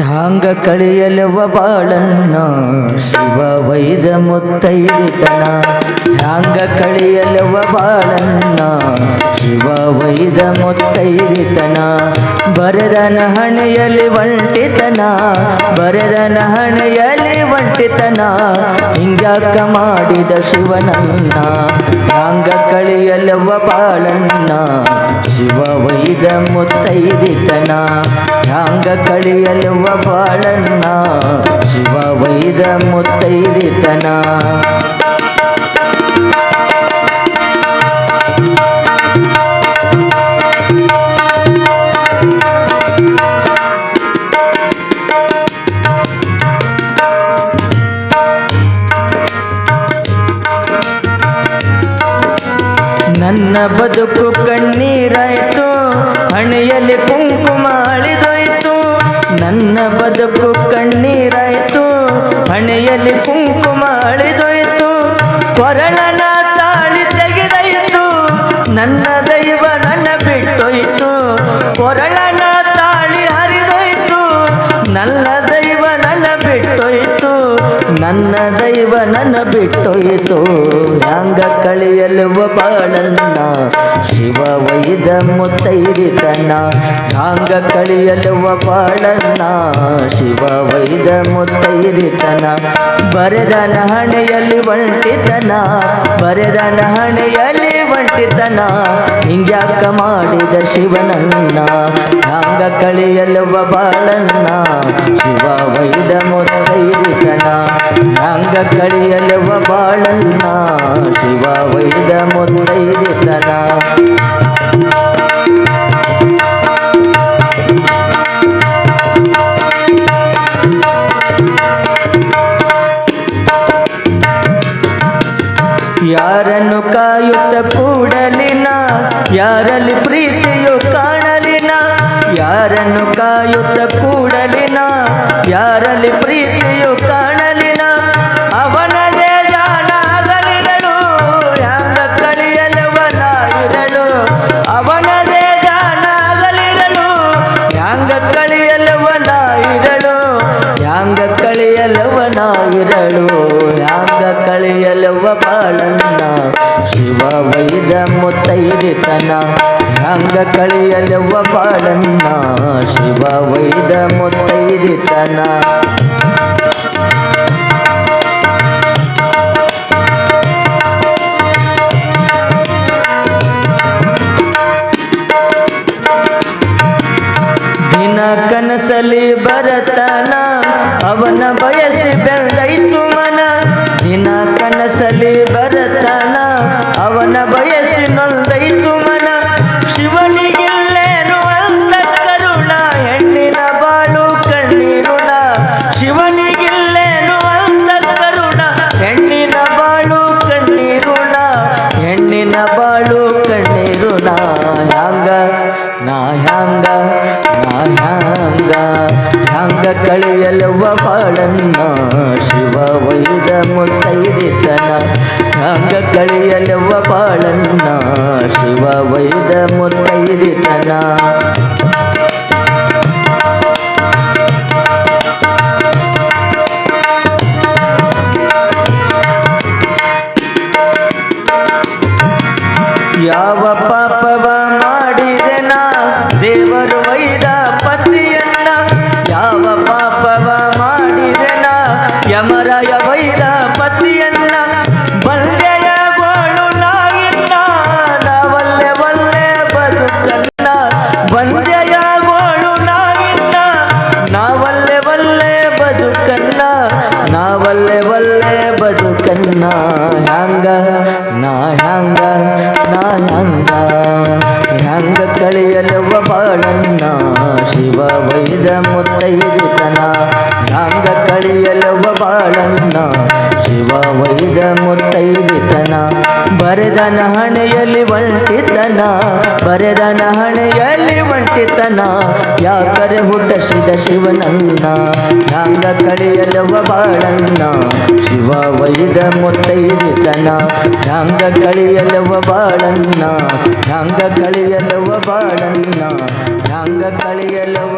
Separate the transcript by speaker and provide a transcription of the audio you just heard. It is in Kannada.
Speaker 1: ಹ್ಯಾಂಗ ಕಳಿಯಲವ ಬಾಳನ್ನ ಶಿವ ವೈದ ಮುತ್ತೈದಿತನ ಹಾಂಗ ಕಳಿಯಲವ ಬಾಳನ್ನ ಶಿವ ವೈದ ಮುತ್ತೈದಿತನ. ಬರೆದನ ಹಣೆಯಲ್ಲಿ ಒಂಟಿತನ, ಬರೆದನ ಹಣೆಯಲ್ಲಿ ಒಂಟಿತನ. ಹಿಂಗ್ಯಾಕ ಮಾಡಿದ ಶಿವನನ್ನ, ಹಾಂಗ ಕಳಿಯಲವ ಬಾಳನ್ನ ಶಿವ ವೈದ ಮುತ್ತೈದಿತನ. ಹ್ಯಾಂಗ ಕಳಿಯಲುವ ಬಾಳಣ್ಣ ಶಿವ ವೈದ ಮುತ್ತೈದಿತನ. ನನ್ನ ಬದುಕು ಕಣ್ಣೀರಾಯ್ತು ಹಣೆಯಲ್ಲಿ ಅಳಿದೋಯ್ತು ನನ್ನ ಬದುಕು ಕಣ್ಣೀರಾಯ್ತು ಹಣೆಯಲ್ಲಿ ಕುಂಕುಮ ಅಳಿದೊಯ್ತು ಕೊರಳನ ತಾಳಿ ತೆಗೆದಾಯ್ತು ನನ್ನ ದೈವ ನನ್ನ ದೈವ ನನ್ನ ಬಿಟ್ಟೊಯ್ತು. ಹ್ಯಾಂಗ ಕಳಿಯಲುವ ಬಾಳನ್ನ. ಶಿವ ವೈದ ಮುತ್ತೈದಿತನ. ಹ್ಯಾಂಗ ಕಳಿಯಲುವ ಬಾಳನ್ನ. ಶಿವ ವೈದ ಮುತ್ತೈದಿತನ. ಬರೆದ ನಹಣೆಯಲ್ಲಿ ಒಂಟಿತನ. ಬರೆದ ಹಣೆಯಲ್ಲಿ ಒಂಟಿತನ. ಹಿಂಗ್ಯಾಕ ಮಾಡಿದ ಶಿವನನ್ನ. ಹ್ಯಾಂಗ ಕಳಿಯಲುವ ಬಾಳನ್ನ. ಶಿವ ವೈದ ಮುತ್ತೈದಿತನ. ಹ್ಯಾಂಗ ಕಳಿಯಲುವ ಬಾಳನ್ನ ಶಿವ ವೈದ ಮುತ್ತೈದಿತನ. ಯಾರನ್ನು ಕಾಯುತ್ತ ಕೂಡಲಿನ, ಯಾರಲ್ಲಿ ಪ್ರೀತಿಯು ಕಾಣಲಿನ, ಯಾರನ್ನು ಕಾಯುತ್ತ ಕೂಡಲಿನ, ಯಾರಲ್ಲಿ ಪ್ರೀತಿಯು ಕಾಣಲಿನ ಹ್ಯಾಂಗ ಕಳಿಯಲವನ ಇರಳು ಹ್ಯಾಂಗ ಕಳಿಯಲವ ಬಾಳನ್ನ ಶಿವ ವೈದ ಮುತ್ತೈದಿತನ ಹ್ಯಾಂಗ ಕಳಿಯಲವ ಬಾಳನ್ನ ಶಿವ ವೈದ ಮುತ್ತೈದಿತನ. ಬರತನ ಅವನ ಬಯಸಿ ಬೆಳೆದೈತು ಮನ. ದಿನ ನಾ ಹ್ಯಾಂಗ ಹ್ಯಾಂಗ ಕಳಿಯಲುವ ಬಾಳನ್ನ ಶಿವ ವೈದ ಮುತ್ತೈದಿತನ. ಹ್ಯಾಂಗ ಕಳಿಯಲುವ ಬಾಳನ್ನ ಶಿವ ವೈದ ಮುತ್ತೈದಿತನ. ಯಾವ ಪಾಪವ ಮಾಡಿದೆನ ದೇವರು? ನಾವಲ್ಲೆ ಒಲ್ಲೆ ಬದುಕನ್ನ ಹ್ಯಾಂಗ? ನಾ ಹ್ಯಾಂಗ? ನಾ ಹ್ಯಾಂಗ? ಹ್ಯಾಂಗ ಕಳಿಯಲುವ ಬಾಳನ್ನ ಶಿವ ವೈದ ಮುತ್ತೈದಿತನ. ಹ್ಯಾಂಗ ಕಳಿಯಲುವ ಬಾಳನ್ನ ಶಿವ ವೈದ ಮುತ್ತೈದಿತನ. ಬರೆದನ ಹಣೆಯಲ್ಲಿ ಒಂಟಿತನ ಬರೆದನ ಹಣೆಯಲ್ಲಿ ಒಂಟಿತನ ಯಾಕರೆ ಹುಟ್ಟಸಿದ ಶಿವನನ್ನ ಹ್ಯಾಂಗ ಕಳಿಯಲುವ ಬಾಳನ್ನ ಶಿವ ವೈದ ಮುತ್ತೈದಿತನ ಹ್ಯಾಂಗ ಕಳಿಯಲುವ ಬಾಳನ್ನ ಹ್ಯಾಂಗ ಕಳಿಯಲುವ ಬಾಳನ್ನ ಹ್ಯಾಂಗ ಕಳಿಯಲುವ